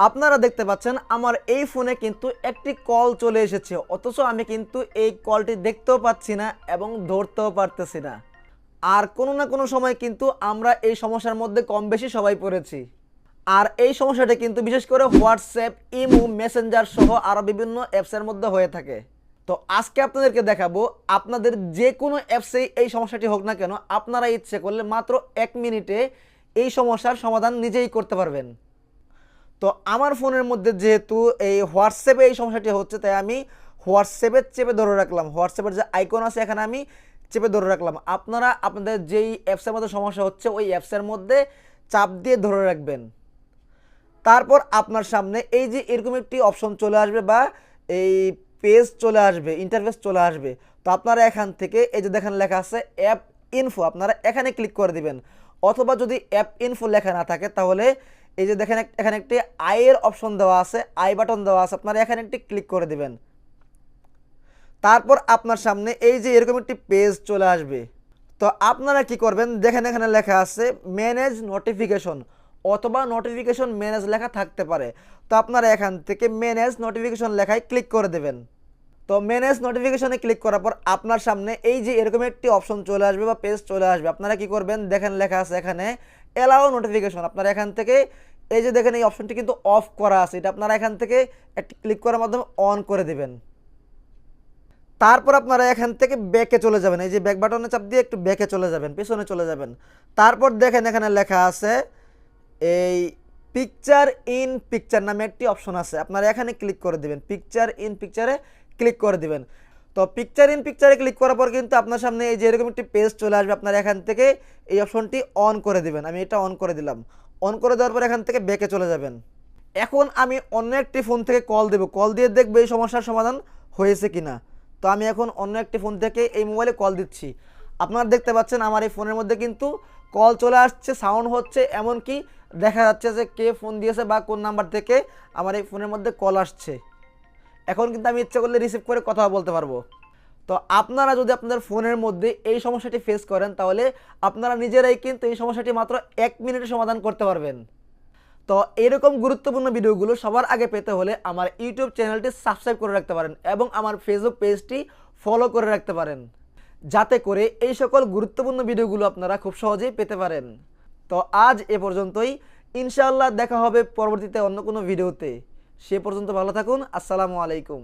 আপনারা দেখতে পাচ্ছেন আমার এই ফোনে কিন্তু একটি কল চলে এসেছে, অথচ আমি কিন্তু এই কলটি দেখতেও পাচ্ছি না এবং ধরতেও পারতেছি না। আর কোনো না কোনো সময় কিন্তু আমরা এই সমস্যার মধ্যে কম বেশি সবাই পড়েছি। আর এই সমস্যাটা কিন্তু বিশেষ করে হোয়াটসঅ্যাপ, ইমো, মেসেঞ্জার সহ আরও বিভিন্ন অ্যাপসের মধ্যে হয়ে থাকে। তো আজকে আপনাদেরকে দেখাবো, আপনাদের যে কোনো অ্যাপসেই এই সমস্যাটি হোক না কেন, আপনারা ইচ্ছে করলে মাত্র এক মিনিটে এই সমস্যার সমাধান নিজেই করতে পারবেন। তো আমার ফোনের মধ্যে যেহেতু এই হোয়াটসঅ্যাপে এই সমস্যাটি হচ্ছে, তাই আমি হোয়াটসঅ্যাপে চেপে ধরে রাখলাম। হোয়াটসঅ্যাপের যে আইকন আছে, এখানে আমি চেপে ধরে রাখলাম। আপনারা, আপনাদের যেই অ্যাপসের মধ্যে সমস্যা হচ্ছে, ওই অ্যাপসের মধ্যে চাপ দিয়ে ধরে রাখবেন। তারপর আপনার সামনে এই যে এরকম একটি অপশন চলে আসবে বা এই পেজ চলে আসবে ইন্টারফেস চলে আসবে, তো আপনারা এখান থেকে এই যে দেখেন লেখা আছে অ্যাপ ইনফো আপনারা এখানে ক্লিক করে দিবেন। অথবা যদি অ্যাপ ইনফো লেখা না থাকে, তাহলে এই যে দেখেন, এখানে একটি আয়ের অপশন দেওয়া আছে, আই বাটন দেওয়া আছে, আপনারা এখানে একটি ক্লিক করে দিবেন। তারপর আপনার সামনে এই যে এরকম একটি পেজ চলে আসবে। তো আপনারা কি করবেন, দেখেন এখানে লেখা আছে ম্যানেজ নোটিফিকেশন অথবা নোটিফিকেশন ম্যানেজ লেখা থাকতে পারে। তো আপনারা এখান থেকে ম্যানেজ নোটিফিকেশন লেখায় ক্লিক করে দেবেন। তো ম্যানেজ নোটিফিকেশনে ক্লিক করার পর আপনার সামনে এই যে এরকম একটি অপশন চলে আসবে বা পেজ চলে আসবে, আপনারা কি করবেন, দেখেন লেখা আছে এখানে এলাও নোটিফিকেশন আপনারা এখান থেকে এই যে দেখেন, এই অপশনটি কিন্তু অফ করা আছে। এটা আপনারা এখান থেকে একটি ক্লিক করার মাধ্যমে অন করে দেবেন। তারপর আপনারা এখান থেকে ব্যাকে চলে যাবেন। এই যে ব্যাক বাটনে চাপ দিয়ে একটু ব্যাকে চলে যাবেন, পেছনে চলে যাবেন। তারপর দেখেন, এখানে লেখা আছে, এই পিকচার ইন পিকচার নামে একটি অপশন আছে। আপনারা এখানে ক্লিক করে দিবেন। পিকচার ইন পিকচারে ক্লিক করে দিবেন। তো পিকচার ইন পিকচারে ক্লিক করার পর কিন্তু আপনার সামনে এই যে এরকম একটি পেজ চলে আসবে। আপনারা এখান থেকে এই অপশনটি অন করে দিবেন। আমি এটা অন করে দিলাম। অন করে দেওয়ার পর এখান থেকে ব্যাকে চলে যাবেন। এখন আমি অন্য একটি ফোন থেকে কল দেবো। কল দিয়ে দেখব এই সমস্যার সমাধান হয়েছে কিনা। তো আমি এখন অন্য একটি ফোন থেকে এই মোবাইলে কল দিচ্ছি। আপনারা দেখতে পাচ্ছেন আমার এই ফোনের মধ্যে কিন্তু কল চলে আসছে সাউন্ড হচ্ছে, এমনকি দেখা যাচ্ছে যে কে ফোন দিয়েছে বা কোন নাম্বার থেকে আমার এই ফোনের মধ্যে কল আসছে। এখন কিন্তু আমি ইচ্ছে করলে রিসিভ করে কথা বলতে পারব। তো আপনারা যদি আপনাদের ফোনের মধ্যে এই সমস্যাটি ফেস করেন, তাহলে আপনারা নিজেরাই কিন্তু এই সমস্যাটি মাত্র এক মিনিটে সমাধান করতে পারবেন। তো এরকম গুরুত্বপূর্ণ ভিডিওগুলো সবার আগে পেতে হলে আমার ইউটিউব চ্যানেলটি সাবস্ক্রাইব করে রাখতে পারেন এবং আমার ফেসবুক পেজটি ফলো করে রাখতে পারেন। যাতে করে এই সকল গুরুত্বপূর্ণ ভিডিওগুলো আপনারা খুব সহজেই পেতে পারেন। তো আজ এ পর্যন্তই। ইনশাআল্লাহ দেখা হবে পরবর্তীতে অন্য কোনো ভিডিওতে। সে পর্যন্ত ভালো থাকুন। আসসালামু আলাইকুম।